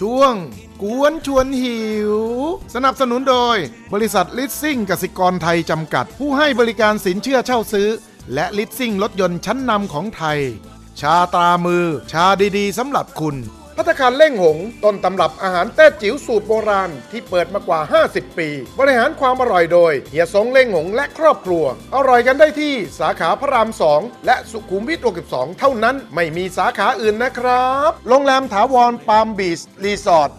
ช่วง กวนชวนหิว สนับสนุนโดย บริษัทลิสซิ่งกสิกรไทยจำกัด ผู้ให้บริการสินเชื่อเช่าซื้อ และลิสซิ่งรถยนต์ชั้นนำของไทย ชาตรามือ ชาดีๆสำหรับคุณ พัตตาคารเล่งหง ต้นตำรับอาหารแต้จิ๋วสูตรโบราณ ที่เปิดมากว่า 50 ปี บริหารความอร่อยโดย เฮียสงเล่งหงและครอบครัว อร่อยกันได้ที่สาขาพระราม 2 และสุขุมวิท62 เท่านั้นไม่มีสาขาอื่นนะครับ โรงแรมถาวรปาล์มบีชรีสอร์ท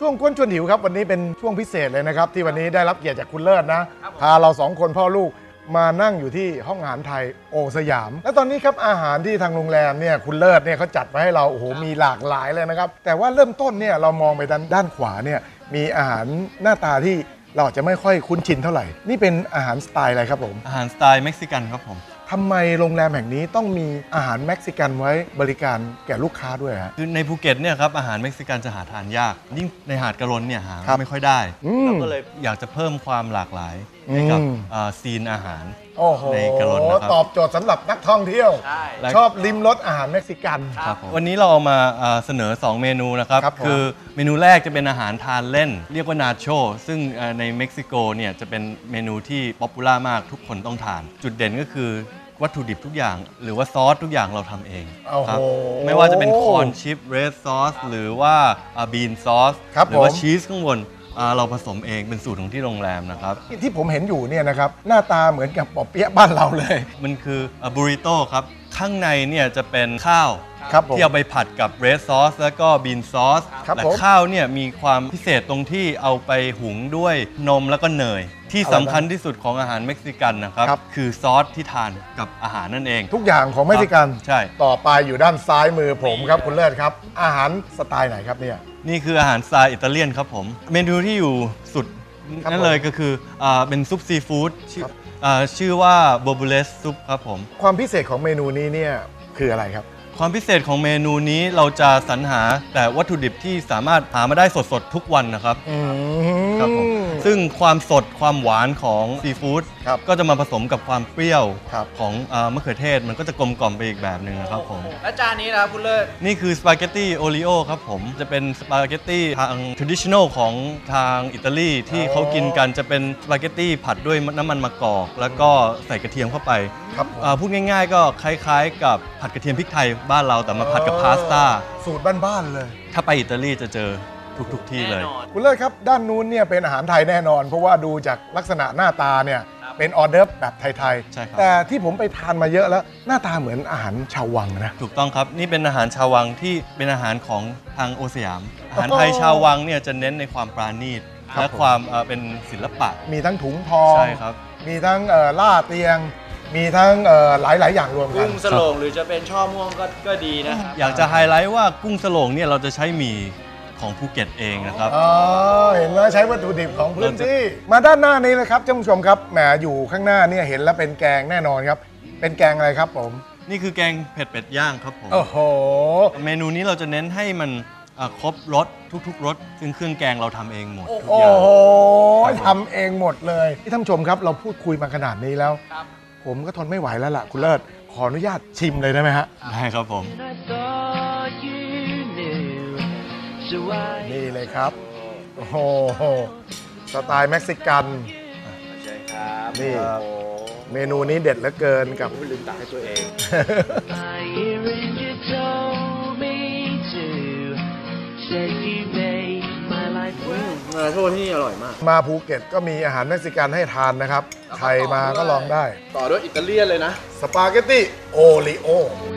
ช่วงกวนชวนหิวครับ วันนี้เป็นช่วงพิเศษเลยนะครับ ที่วันนี้ได้รับเกียรติจากคุณเลิศนะพาเราสองคนพ่อลูก มานั่งอยู่ที่ห้องอาหารไทยโอสยาม และตอนนี้ครับอาหารที่ทางโรงแรมเนี่ยคุณเลิศเนี่ยเขาจัดมาให้เราโอ้โหมีหลากหลายเลยนะครับ แต่ว่าเริ่มต้นเนี่ยเรามองไปด้านด้านขวาเนี่ยมีอาหารหน้าตาที่เราอาจจะไม่ค่อยคุ้นชินเท่าไหร่ นี่เป็นอาหารสไตล์อะไรครับผมอาหารสไตล์เม็กซิกันครับผม ทำไมโรงแรมแห่งนี้ต้องมีอาหารเม็กซิกันไว้บริการแก่ลูกค้าด้วยฮะ คือในภูเก็ตเนี่ยครับอาหารเม็กซิกันจะหาทานยาก ยิ่งในหาดกะลนเนี่ยหาครับ ไม่ค่อยได้ อืม เราก็เลยอยากจะเพิ่มความหลากหลาย ให้กับอืมอ่าซีนอาหาร โอ้โหในกะลนนะครับ ตอบโจทย์สำหรับนักท่องเที่ยว ใช่ และ ชอบลิมรสอาหารเม็กซิกัน ครับผมวันนี้เราเอามาอ่าเสนอ 2 เมนูนะครับ ครับผม คือเมนูแรกจะเป็นอาหารทานเล่น เรียกว่านาโช ซึ่งอ่าในเม็กซิโกเนี่ยจะเป็นเมนูที่ป๊อปปูล่ามากทุกคนต้องทาน จุดเด่นก็คือวัตถุดิบทุกอย่าง หรือว่าซอสทุกอย่างเราทำเองโอ้โหครับไม่ว่าจะเป็นคอนชิปเรดซอสหรือว่าบีนซอสครับหรือว่าผม ชีสข้างบน อ่าเราผสมเองเป็นสูตรของที่โรงแรมนะครับ ที่ผมเห็นอยู่เนี่ยนะครับหน้าตาเหมือนกับปอเปี๊ยะบ้านเราเลย มันคือบูริโต้ครับ ข้างในเนี่ยจะเป็นข้าวครับผมที่เอาไปผัดกับเรดซอสแล้วก็บีนซอสครับและผม ข้าวเนี่ยมีความพิเศษตรงที่เอาไปหุงด้วยนมแล้วก็เนย ที่สำคัญที่สุดของอาหารเม็กซิกันนะครับครับ คือซอสที่ทานกับอาหารนั่นเอง ทุกอย่างของเม็กซิกัน ใช่ ต่อไปอยู่ด้านซ้ายมือผมครับคุณเลิศครับ อาหารสไตล์ไหนครับเนี่ย นี่คืออาหารสไตล์อิตาเลียนครับผม เมนูที่อยู่สุดครับนั่นเลยก็คืออาเป็นซุปซีฟู้ดชื่อครับ อ่าชื่อว่าโบบูเลสซุปครับผม ความพิเศษของเมนูนี้เนี่ยคืออะไรครับ ความพิเศษของเมนูนี้เราจะสรรหาแต่วัตถุดิบที่สามารถหามาได้สดๆทุกวันนะครับอืมครับผม ซึ่งความสดความหวานของซีฟู้ดครับก็จะมาผสมกับความเปรี้ยวครับของอ่ามะเขือเทศมันก็จะกลมกล่อมไปอีกแบบหนึ่งนะครับผม แล้วจานนี้นะครับคุณเลิศ นี่คือสปาเกตตี้โอริโอครับผม จะเป็นสปาเกตตี้ทาง traditional ของทางอิตาลีที่เขากินกันจะเป็นสปาเกตตี้ผัดด้วยน้ำมันมะกอก แล้วก็ใส่กระเทียมเข้าไปครับผม อ่าพูดง่ายๆ ก็คล้ายๆ กับผัดกระเทียมพริกไทยบ้านเราแต่มาผัดกับพาสต้า สูตรบ้านๆเลย ถ้าไปอิตาลีจะเจอ ทุกๆที่เลยแน่นอนคุณเลิศครับ ด้านนู้นเนี่ยเป็นอาหารไทยแน่นอน เพราะว่าดูจากลักษณะหน้าตาเนี่ยครับเป็นออเดิร์ฟแบบไทยใช่ครับ แต่ที่ผมไปทานมาเยอะแล้ว หน้าตาเหมือนอาหารชาววังนะ ถูกต้องครับ นี่เป็นอาหารชาววังที่เป็นอาหารของทางโอสยาม อาหารไทยโอ้โหชาววังเนี่ยจะเน้นในความปราณีตครับและผมความเอ่อเป็นศิลปะ มีทั้งถุงทอง ใช่ครับ มีทั้งเอ่อล่าเตียงมีทั้งเอ่อหลายๆอย่างรวมกัน กุ้งสโลงหรือจะเป็นช่อม่วงก็ก็ดีนะครับ อยากจะไฮไลท์ว่ากุ้งสโลงเนี่ยเราจะใช้หมี่ ของภูเก็ตเองนะครับ อ๋อเห็นไหมใช้วัตถุดิบของพื้นที่ มาด้านหน้านี้เลยครับท่านผู้ชมครับแหมอยู่ข้างหน้าเนี่ยเห็นแล้วเป็นแกงแน่นอนครับ เป็นแกงอะไรครับผม นี่คือแกงเผ็ดเป็ดย่างครับผมโอ้โห เมนูนี้เราจะเน้นให้มันเอ่อครบรสทุกๆรสซึ่งเครื่องแกงเราทำเองหมดทุกโอ้อย่าง โหทำเองหมดเลยที่ท่านผู้ชมครับเราพูดคุยมาขนาดนี้แล้วครับผมก็ทนไม่ไหวแล้วล่ะ คุณเลิศขออนุญาตชิมเลยได้ไหมฮะ ได้ครับผม I thought นี่เลยครับ โอ้โห สไตล์เม็กซิกัน ใช่ครับนี่ โอ้โหเมนูนี้เด็ดเหลือเกินกับลืมตักให้ตัวเอง my earring you told me to. Said you made my life worth เออโทษที่นี่อร่อยมาก มาภูเก็ตก็มีอาหารเม็กซิกันให้ทานนะครับ ใครมาก็ลองได้ ต่อด้วยอิตาเลียนเลยนะ สปาเกตตี้โอริโอ wishes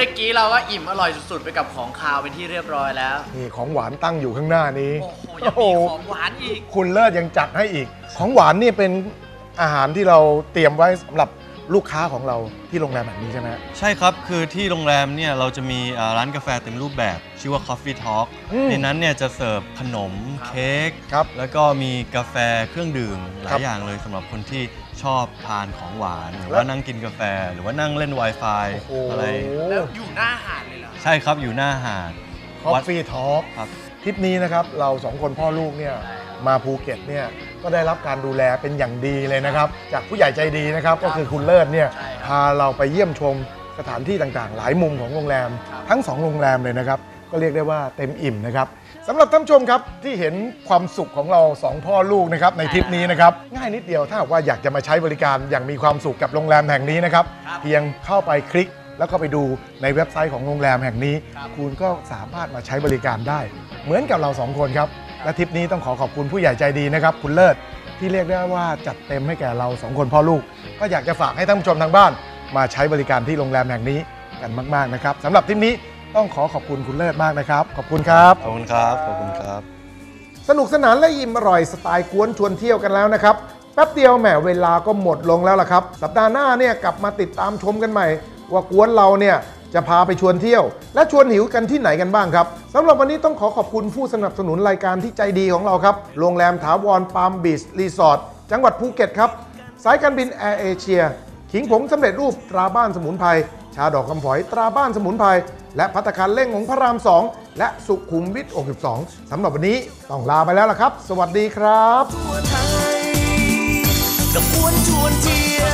มื่อกี้เราก็อิ่มอร่อยสุดๆ ไปกับของคาวเป็นที่เรียบร้อยแล้ว นี่ของหวานตั้งอยู่ข้างหน้านี้ โอ้โหยังมีของหวานอีก คุณเลิศยังจัดให้อีก ของหวานนี่เป็นอาหารที่เราเตรียมไว้สำหรับ ลูกค้าของเราที่โรงแรมแบบนี้ใช่ไหมฮะ ใช่ครับ คือที่โรงแรมเนี่ยเราจะมีอ่าร้านกาแฟเต็มรูปแบบ ชื่อว่า Coffee Talk อืมในนั้นเนี่ยจะเสิร์ฟขนมเค้กครับแล้วก็มีกาแฟเครื่องดื่มหลาครัยบอย่างเลยสำหรับคนที่ชอบทานของหวาน หรือแล้วว่านั่งกินกาแฟ หรือว่านั่งเล่น Wi-Fi โอ้โห อะไรแล้วอยู่หน้าหาดเลยเหรอ ใช่ครับอยู่หน้าหาดคอฟฟี่ทอล์กครับ ทริปนี้นะครับเราสองคนพ่อลูกเนี่ย มาภูเก็ตเนี่ยก็ได้รับการดูแลเป็นอย่างดีเลยนะครับ จากผู้ใหญ่ใจดีนะครับก็คือคุณเลิศเนี่ยใช่ครับพาเราไปเยี่ยมชมสถานที่ต่างๆ หลายมุมของโรงแรม ครับ ทั้งสองโรงแรมเลยนะครับ ก็เรียกได้ว่าเต็มอิ่มนะครับสำหรับท่านผู้ชมครับที่เห็นความสุขของเราสองพ่อลูกนะครับในทริปนี้นะครับง่ายนิดเดียวถ้าหากว่าอยากจะมาใช้บริการอย่างมีความสุขกับโรงแรมแห่งนี้นะครับครับเพียงเข้าไปคลิกแล้วก็ไปดูในเว็บไซต์ของโรงแรมแห่งนี้ ครับ คุณก็สามารถมาใช้บริการได้ เหมือนกับเราสองคนครับ และทริปนี้ต้องขอขอบคุณผู้ใหญ่ใจดีนะครับคุณเลิศที่เรียกได้ว่าจัดเต็มให้แก่เราสองคนพ่อลูก ก็อยากจะฝากให้ท่านผู้ชมทางบ้าน มาใช้บริการที่โรงแรมแห่งนี้กันมากๆนะครับสำหรับทริปนี้ต้องขอขอบคุณคุณเลิศมากนะครับ ขอบคุณครับ ขอบคุณครับ ขอบคุณครับ สนุกสนานและอิ่มอร่อยสไตล์กวนชวนเที่ยวกันแล้วนะครับแป๊บเดียวแหมเวลาก็หมดลงแล้วล่ะครับ สัปดาห์หน้าเนี่ยกลับมาติดตามชมกันใหม่ ว่ากวนเราเนี่ย จะพาไปชวนเที่ยว และชวนหิวกันที่ไหนกันบ้างครับสำหรับวันนี้ต้องขอขอบคุณผู้สนับสนุนรายการที่ใจดีของเราครับโรงแรมถาวรปาล์มบีชรีสอร์ทจังหวัดภูเก็ตครับสายการบินแอร์เอเชียขิงผงสำเร็จรูปตราบ้านสมุนไพรชาดอกคำฝอยตราบ้านสมุนไพรและพัตตาคารเล่งของพระราม 2 และสุขุมวิท62สำหรับวันนี้ต้องลาไปแล้วล่ะครับ สวัสดีครับทัวไทยกับกวนชวนเที่ยว